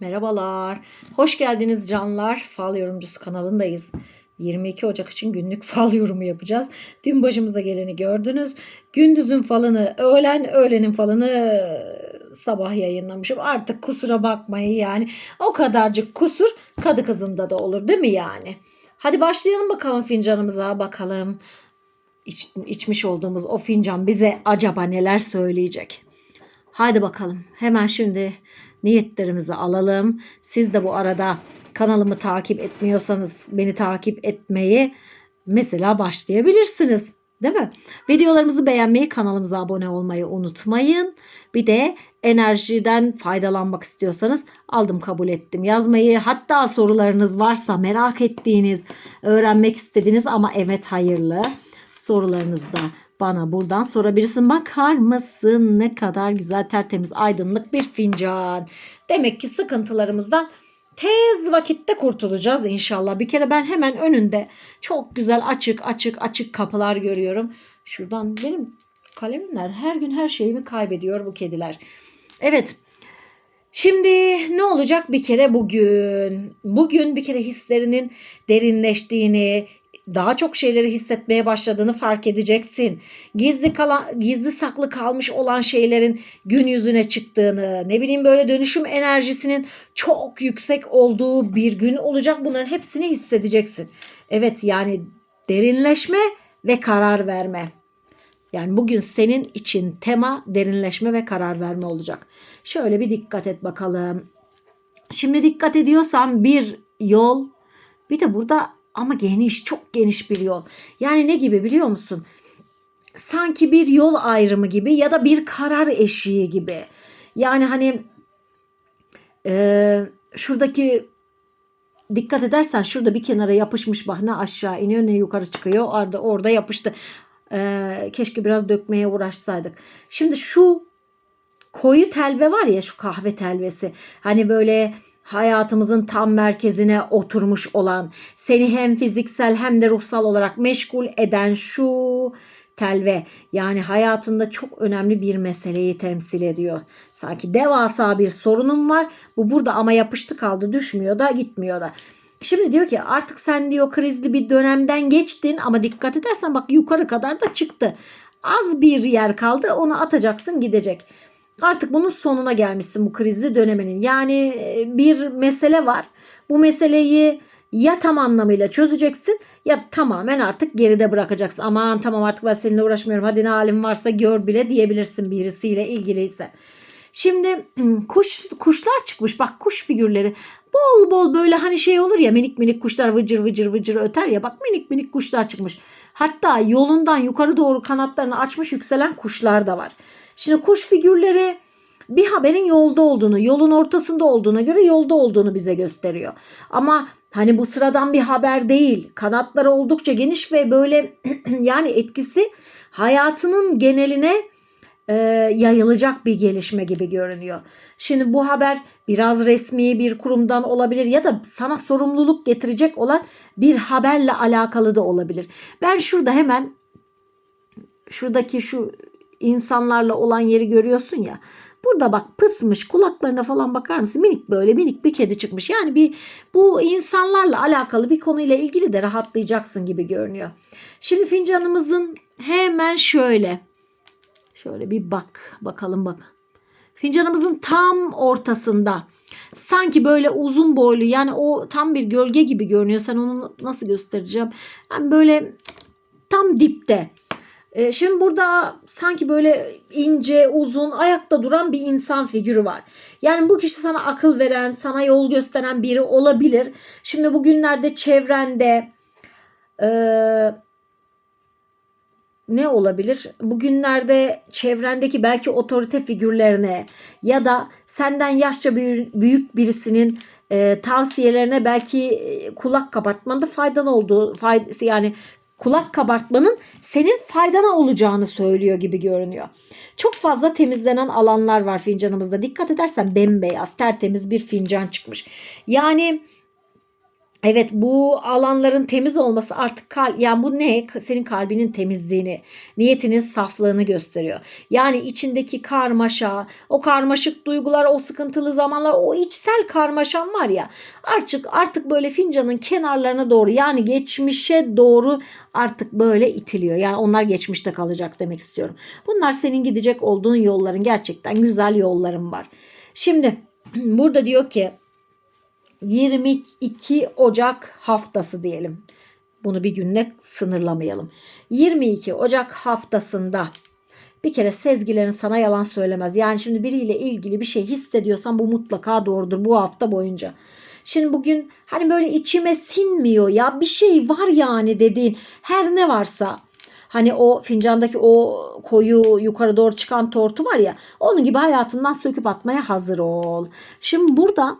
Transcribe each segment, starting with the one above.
Merhabalar. Hoş geldiniz canlar. Fal yorumcusu kanalındayız. 22 Ocak için günlük fal yorumu yapacağız. Dün başımıza geleni gördünüz. Gündüzün falını, öğlen öğlenin falını sabah yayınlamışım. Artık kusura bakmayın yani. O kadarcık kusur kadı kızında da olur değil mi yani? Hadi başlayalım bakalım fincanımıza bakalım. İç, içmiş olduğumuz o fincan bize acaba neler söyleyecek? Haydi bakalım. Hemen şimdi niyetlerimizi alalım. Siz de bu arada kanalımı takip etmiyorsanız beni takip etmeyi mesela başlayabilirsiniz. Değil mi? Videolarımızı beğenmeyi, kanalımıza abone olmayı unutmayın. Bir de enerjiden faydalanmak istiyorsanız aldım kabul ettim yazmayı. Hatta sorularınız varsa merak ettiğiniz, öğrenmek istediğiniz ama evet hayırlı sorularınızı da bana buradan sorabilirsin. Bakar mısın ne kadar güzel tertemiz aydınlık bir fincan. Demek ki sıkıntılarımızdan tez vakitte kurtulacağız inşallah. Bir kere ben hemen önünde çok güzel açık açık açık kapılar görüyorum. Şuradan benim kalemler her gün her şeyimi kaybediyor bu kediler. Evet. Şimdi ne olacak bir kere bugün? Bugün bir kere hislerinin derinleştiğini, daha çok şeyleri hissetmeye başladığını fark edeceksin. Gizli kalan, gizli saklı kalmış olan şeylerin gün yüzüne çıktığını, ne bileyim böyle dönüşüm enerjisinin çok yüksek olduğu bir gün olacak. Bunların hepsini hissedeceksin. Evet yani derinleşme ve karar verme. Yani bugün senin için tema derinleşme ve karar verme olacak. Şöyle bir dikkat et bakalım. Şimdi dikkat ediyorsan bir yol bir de burada ama geniş çok geniş bir yol. Yani ne gibi biliyor musun? Sanki bir yol ayrımı gibi ya da bir karar eşiği gibi. Yani hani e, şuradaki dikkat edersen şurada bir kenara yapışmış bak ne aşağı iniyor ne yukarı çıkıyor. Orada orada yapıştı. E, keşke biraz dökmeye uğraşsaydık. Şimdi şu koyu telve var ya şu kahve telvesi. Hani böyle hayatımızın tam merkezine oturmuş olan, seni hem fiziksel hem de ruhsal olarak meşgul eden şu telve yani hayatında çok önemli bir meseleyi temsil ediyor. Sanki devasa bir sorunun var. Bu burada ama yapıştı kaldı, düşmüyor da gitmiyor da. Şimdi diyor ki artık sen diyor krizli bir dönemden geçtin ama dikkat edersen bak yukarı kadar da çıktı. Az bir yer kaldı onu atacaksın gidecek. Artık bunun sonuna gelmişsin bu krizli döneminin. Yani bir mesele var. Bu meseleyi ya tam anlamıyla çözeceksin ya tamamen artık geride bırakacaksın. Aman tamam artık ben seninle uğraşmıyorum. Hadi ne halim varsa gör bile diyebilirsin birisiyle ilgiliyse. Şimdi kuş kuşlar çıkmış. Bak kuş figürleri. Bol bol böyle hani şey olur ya minik minik kuşlar vıcır vıcır vıcır öter ya. Bak minik minik kuşlar çıkmış. Hatta yolundan yukarı doğru kanatlarını açmış yükselen kuşlar da var. Şimdi kuş figürleri bir haberin yolda olduğunu, yolun ortasında olduğuna göre yolda olduğunu bize gösteriyor. Ama hani bu sıradan bir haber değil. Kanatları oldukça geniş ve böyle yani etkisi hayatının geneline e, yayılacak bir gelişme gibi görünüyor. Şimdi bu haber biraz resmi bir kurumdan olabilir ya da sana sorumluluk getirecek olan bir haberle alakalı da olabilir. Ben şurada hemen şuradaki şu insanlarla olan yeri görüyorsun ya. Burada bak pısmış kulaklarına falan bakar mısın? Minik böyle minik bir kedi çıkmış. Yani bir bu insanlarla alakalı bir konuyla ilgili de rahatlayacaksın gibi görünüyor. Şimdi fincanımızın hemen şöyle şöyle bir bak bakalım bak. Fincanımızın tam ortasında sanki böyle uzun boylu yani o tam bir gölge gibi görünüyor. Sen onu nasıl göstereceğim? Yani böyle tam dipte. Ee, şimdi burada sanki böyle ince, uzun, ayakta duran bir insan figürü var. Yani bu kişi sana akıl veren, sana yol gösteren biri olabilir. Şimdi bugünlerde çevrende e, ne olabilir? Bugünlerde çevrendeki belki otorite figürlerine ya da senden yaşça büyük birisinin e, tavsiyelerine belki e, kulak kapatmanda faydan olduğu faydası yani kulak kabartmanın senin faydana olacağını söylüyor gibi görünüyor. Çok fazla temizlenen alanlar var fincanımızda. Dikkat edersen bembeyaz, tertemiz bir fincan çıkmış. Yani Evet bu alanların temiz olması artık kal yani bu ne? Senin kalbinin temizliğini, niyetinin saflığını gösteriyor. Yani içindeki karmaşa, o karmaşık duygular, o sıkıntılı zamanlar, o içsel karmaşan var ya. Artık artık böyle fincanın kenarlarına doğru yani geçmişe doğru artık böyle itiliyor. Yani onlar geçmişte kalacak demek istiyorum. Bunlar senin gidecek olduğun yolların gerçekten güzel yolların var. Şimdi burada diyor ki 22 Ocak haftası diyelim. Bunu bir günle sınırlamayalım. 22 Ocak haftasında bir kere sezgilerin sana yalan söylemez. Yani şimdi biriyle ilgili bir şey hissediyorsan bu mutlaka doğrudur bu hafta boyunca. Şimdi bugün hani böyle içime sinmiyor ya bir şey var yani dediğin her ne varsa Hani o fincandaki o koyu yukarı doğru çıkan tortu var ya onun gibi hayatından söküp atmaya hazır ol. Şimdi burada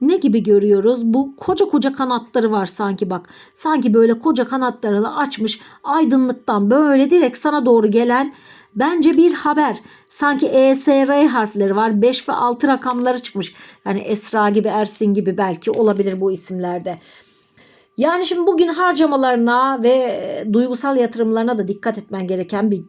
ne gibi görüyoruz? Bu koca koca kanatları var sanki bak. Sanki böyle koca kanatlarını açmış aydınlıktan böyle direkt sana doğru gelen bence bir haber. Sanki ESR harfleri var. 5 ve 6 rakamları çıkmış. Yani Esra gibi Ersin gibi belki olabilir bu isimlerde. Yani şimdi bugün harcamalarına ve duygusal yatırımlarına da dikkat etmen gereken bir,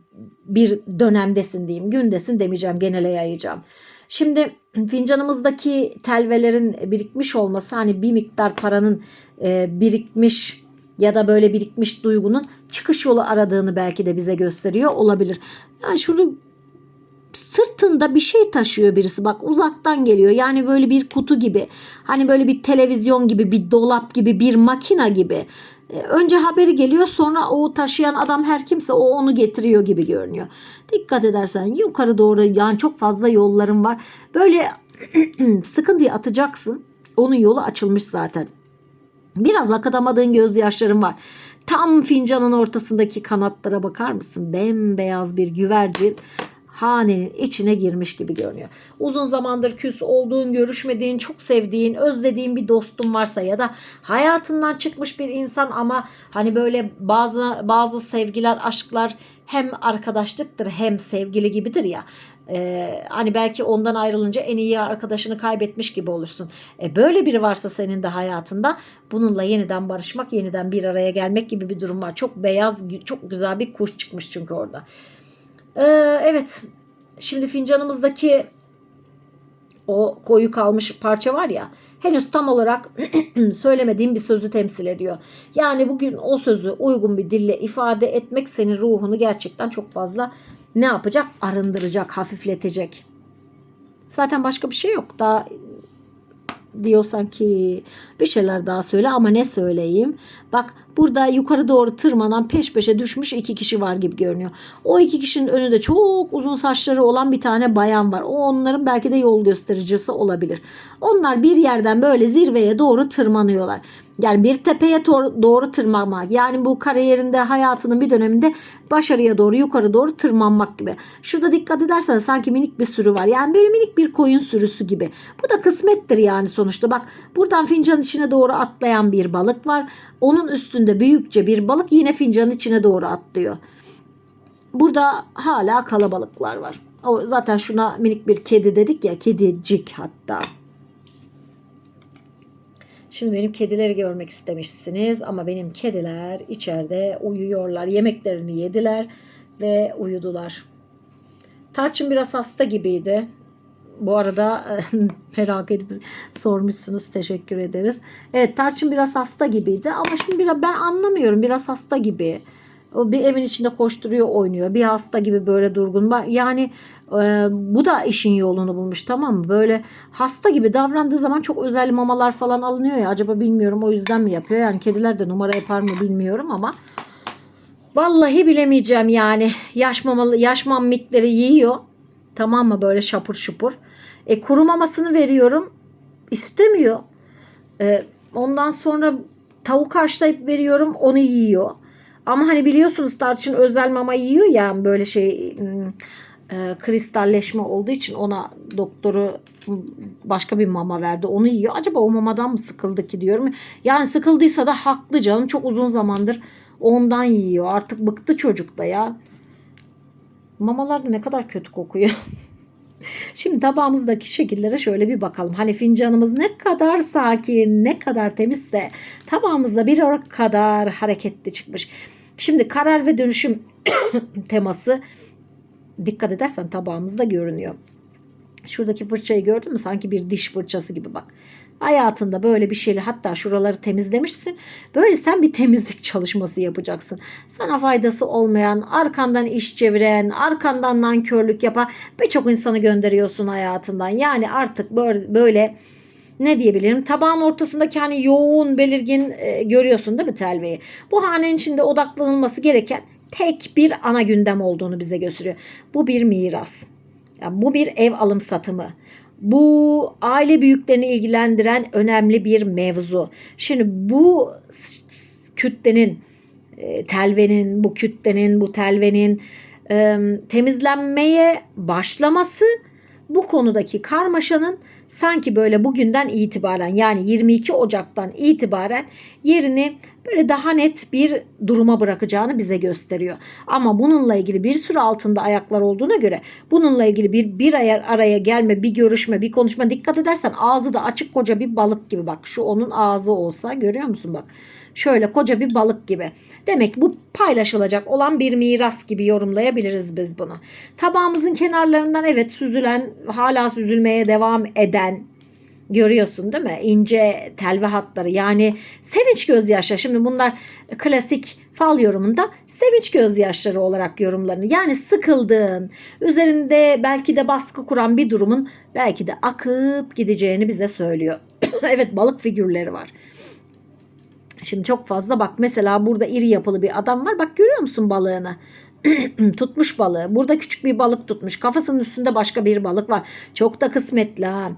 bir dönemdesin diyeyim. Gündesin demeyeceğim genele yayacağım. Şimdi fincanımızdaki telvelerin birikmiş olması hani bir miktar paranın e, birikmiş ya da böyle birikmiş duygunun çıkış yolu aradığını belki de bize gösteriyor olabilir. Yani şunu sırtında bir şey taşıyor birisi bak uzaktan geliyor yani böyle bir kutu gibi hani böyle bir televizyon gibi bir dolap gibi bir makina gibi önce haberi geliyor sonra o taşıyan adam her kimse o onu getiriyor gibi görünüyor. Dikkat edersen yukarı doğru yani çok fazla yolların var. Böyle sıkıntıyı atacaksın onun yolu açılmış zaten. Biraz akıtamadığın gözyaşların var. Tam fincanın ortasındaki kanatlara bakar mısın? Bembeyaz bir güvercin hanenin içine girmiş gibi görünüyor. Uzun zamandır küs olduğun, görüşmediğin, çok sevdiğin, özlediğin bir dostun varsa ya da hayatından çıkmış bir insan ama hani böyle bazı bazı sevgiler, aşklar hem arkadaşlıktır hem sevgili gibidir ya. Ee, hani belki ondan ayrılınca en iyi arkadaşını kaybetmiş gibi olursun. E, böyle biri varsa senin de hayatında bununla yeniden barışmak, yeniden bir araya gelmek gibi bir durum var. Çok beyaz, çok güzel bir kuş çıkmış çünkü orada. Ee, evet. Şimdi fincanımızdaki o koyu kalmış parça var ya henüz tam olarak söylemediğim bir sözü temsil ediyor. Yani bugün o sözü uygun bir dille ifade etmek senin ruhunu gerçekten çok fazla ne yapacak? Arındıracak, hafifletecek. Zaten başka bir şey yok. Daha diyorsan ki bir şeyler daha söyle ama ne söyleyeyim? Bak burada yukarı doğru tırmanan peş peşe düşmüş iki kişi var gibi görünüyor. O iki kişinin önünde çok uzun saçları olan bir tane bayan var. O onların belki de yol göstericisi olabilir. Onlar bir yerden böyle zirveye doğru tırmanıyorlar. Yani bir tepeye doğru tırmanmak. Yani bu kariyerinde hayatının bir döneminde başarıya doğru yukarı doğru tırmanmak gibi. Şurada dikkat edersen sanki minik bir sürü var. Yani böyle minik bir koyun sürüsü gibi. Bu da kısmettir yani sonuçta. Bak buradan fincanın içine doğru atlayan bir balık var. Onun üstünde büyükçe bir balık yine fincanın içine doğru atlıyor. Burada hala kalabalıklar var. O zaten şuna minik bir kedi dedik ya. Kedicik hatta. Şimdi benim kedileri görmek istemişsiniz ama benim kediler içeride uyuyorlar. Yemeklerini yediler ve uyudular. Tarçın biraz hasta gibiydi. Bu arada merak edip sormuşsunuz. Teşekkür ederiz. Evet Tarçın biraz hasta gibiydi ama şimdi biraz ben anlamıyorum. Biraz hasta gibi. O bir evin içinde koşturuyor oynuyor. Bir hasta gibi böyle durgun. Yani e, bu da işin yolunu bulmuş tamam mı? Böyle hasta gibi davrandığı zaman çok özel mamalar falan alınıyor ya. Acaba bilmiyorum o yüzden mi yapıyor? Yani kediler de numara yapar mı bilmiyorum ama vallahi bilemeyeceğim yani. Yaş mamalı yaş mammikleri yiyor. Tamam mı? Böyle şapur şupur. E kuru mamasını veriyorum. istemiyor. E, ondan sonra tavuk haşlayıp veriyorum. Onu yiyor. Ama hani biliyorsunuz tarçın özel mama yiyor ya böyle şey hmm, e, kristalleşme olduğu için ona doktoru başka bir mama verdi. Onu yiyor. Acaba o mamadan mı sıkıldı ki diyorum. Yani sıkıldıysa da haklı canım. Çok uzun zamandır ondan yiyor. Artık bıktı çocuk da ya. Mamalar da ne kadar kötü kokuyor. Şimdi tabağımızdaki şekillere şöyle bir bakalım. Hani fincanımız ne kadar sakin, ne kadar temizse tabağımızda bir o kadar hareketli çıkmış. Şimdi karar ve dönüşüm teması dikkat edersen tabağımızda görünüyor. Şuradaki fırçayı gördün mü? Sanki bir diş fırçası gibi bak. Hayatında böyle bir şeyle hatta şuraları temizlemişsin. Böyle sen bir temizlik çalışması yapacaksın. Sana faydası olmayan, arkandan iş çeviren, arkandan nankörlük yapan birçok insanı gönderiyorsun hayatından. Yani artık böyle, böyle ne diyebilirim? Tabağın ortasındaki hani yoğun, belirgin e, görüyorsun değil mi telveyi? Bu hanenin içinde odaklanılması gereken tek bir ana gündem olduğunu bize gösteriyor. Bu bir miras. Yani bu bir ev alım satımı. Bu aile büyüklerini ilgilendiren önemli bir mevzu. Şimdi bu kütlenin, e, telvenin, bu kütlenin, bu telvenin e, temizlenmeye başlaması bu konudaki karmaşanın sanki böyle bugünden itibaren yani 22 Ocak'tan itibaren yerini böyle daha net bir duruma bırakacağını bize gösteriyor. Ama bununla ilgili bir sürü altında ayaklar olduğuna göre bununla ilgili bir bir ay araya gelme, bir görüşme, bir konuşma dikkat edersen ağzı da açık koca bir balık gibi bak. Şu onun ağzı olsa görüyor musun bak. Şöyle koca bir balık gibi. Demek bu paylaşılacak olan bir miras gibi yorumlayabiliriz biz bunu. Tabağımızın kenarlarından evet süzülen, hala süzülmeye devam eden görüyorsun değil mi? İnce telve hatları yani sevinç gözyaşları. Şimdi bunlar klasik fal yorumunda sevinç gözyaşları olarak yorumlanır. Yani sıkıldığın, üzerinde belki de baskı kuran bir durumun belki de akıp gideceğini bize söylüyor. evet balık figürleri var. Şimdi çok fazla bak mesela burada iri yapılı bir adam var. Bak görüyor musun balığını? tutmuş balığı. Burada küçük bir balık tutmuş. Kafasının üstünde başka bir balık var. Çok da kısmetli ha.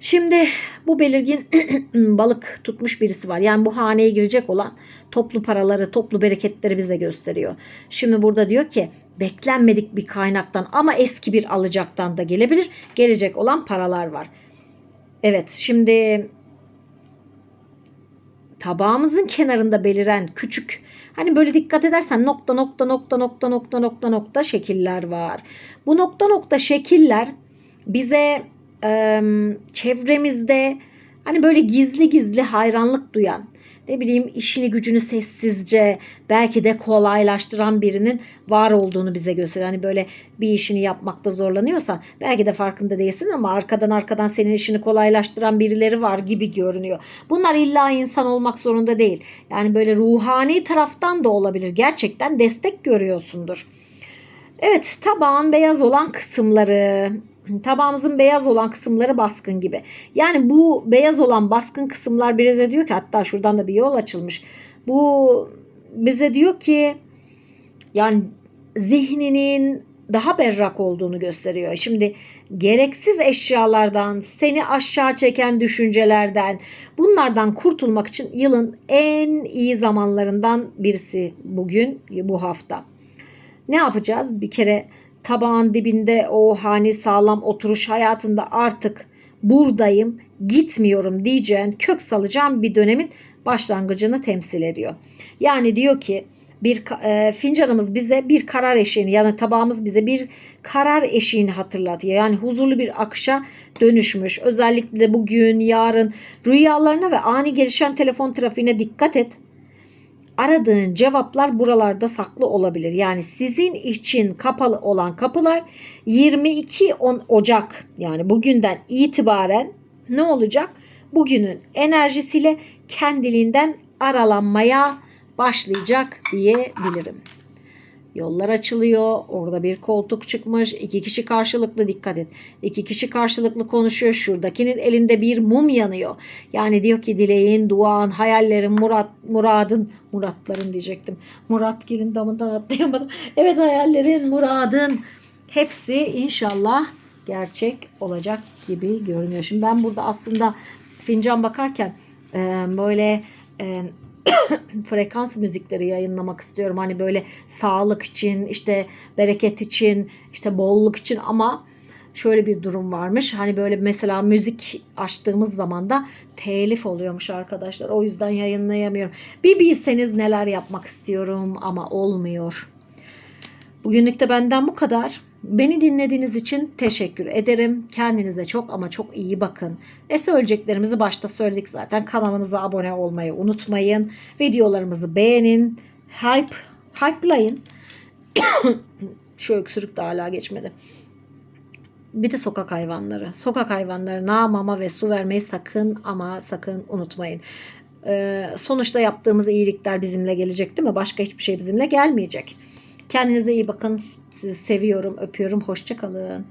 Şimdi bu belirgin balık tutmuş birisi var. Yani bu haneye girecek olan toplu paraları, toplu bereketleri bize gösteriyor. Şimdi burada diyor ki beklenmedik bir kaynaktan ama eski bir alacaktan da gelebilir. Gelecek olan paralar var. Evet şimdi tabağımızın kenarında beliren küçük hani böyle dikkat edersen nokta nokta nokta nokta nokta nokta nokta şekiller var. Bu nokta nokta şekiller bize e, çevremizde hani böyle gizli gizli hayranlık duyan ne bileyim işini gücünü sessizce belki de kolaylaştıran birinin var olduğunu bize gösteriyor. Hani böyle bir işini yapmakta zorlanıyorsan belki de farkında değilsin ama arkadan arkadan senin işini kolaylaştıran birileri var gibi görünüyor. Bunlar illa insan olmak zorunda değil. Yani böyle ruhani taraftan da olabilir. Gerçekten destek görüyorsundur. Evet tabağın beyaz olan kısımları tabağımızın beyaz olan kısımları baskın gibi. Yani bu beyaz olan baskın kısımlar bize diyor ki hatta şuradan da bir yol açılmış. Bu bize diyor ki yani zihninin daha berrak olduğunu gösteriyor. Şimdi gereksiz eşyalardan, seni aşağı çeken düşüncelerden, bunlardan kurtulmak için yılın en iyi zamanlarından birisi bugün, bu hafta. Ne yapacağız? Bir kere tabağın dibinde o hani sağlam oturuş hayatında artık buradayım, gitmiyorum diyeceğin, kök salacağın bir dönemin başlangıcını temsil ediyor. Yani diyor ki bir e, fincanımız bize bir karar eşiğini yani tabağımız bize bir karar eşiğini hatırlatıyor. Yani huzurlu bir akışa dönüşmüş. Özellikle bugün, yarın rüyalarına ve ani gelişen telefon trafiğine dikkat et aradığın cevaplar buralarda saklı olabilir. Yani sizin için kapalı olan kapılar 22 Ocak yani bugünden itibaren ne olacak? Bugünün enerjisiyle kendiliğinden aralanmaya başlayacak diyebilirim. Yollar açılıyor. Orada bir koltuk çıkmış. İki kişi karşılıklı dikkat et. İki kişi karşılıklı konuşuyor. Şuradakinin elinde bir mum yanıyor. Yani diyor ki dileğin, duan, hayallerin, murat, muradın, muratların diyecektim. Murat gelin damından atlayamadım. Evet hayallerin, muradın hepsi inşallah gerçek olacak gibi görünüyor. Şimdi ben burada aslında fincan bakarken böyle frekans müzikleri yayınlamak istiyorum. Hani böyle sağlık için, işte bereket için, işte bolluk için ama şöyle bir durum varmış. Hani böyle mesela müzik açtığımız zaman da telif oluyormuş arkadaşlar. O yüzden yayınlayamıyorum. Bir bilseniz neler yapmak istiyorum ama olmuyor. Bugünlük de benden bu kadar. Beni dinlediğiniz için teşekkür ederim. Kendinize çok ama çok iyi bakın. E söyleyeceklerimizi başta söyledik zaten. Kanalımıza abone olmayı unutmayın. Videolarımızı beğenin. Hype, hype'layın. Şu öksürük de hala geçmedi. Bir de sokak hayvanları. Sokak hayvanlarına mama ve su vermeyi sakın ama sakın unutmayın. Ee, sonuçta yaptığımız iyilikler bizimle gelecek değil mi? Başka hiçbir şey bizimle gelmeyecek. Kendinize iyi bakın. Sizi seviyorum, öpüyorum. Hoşçakalın.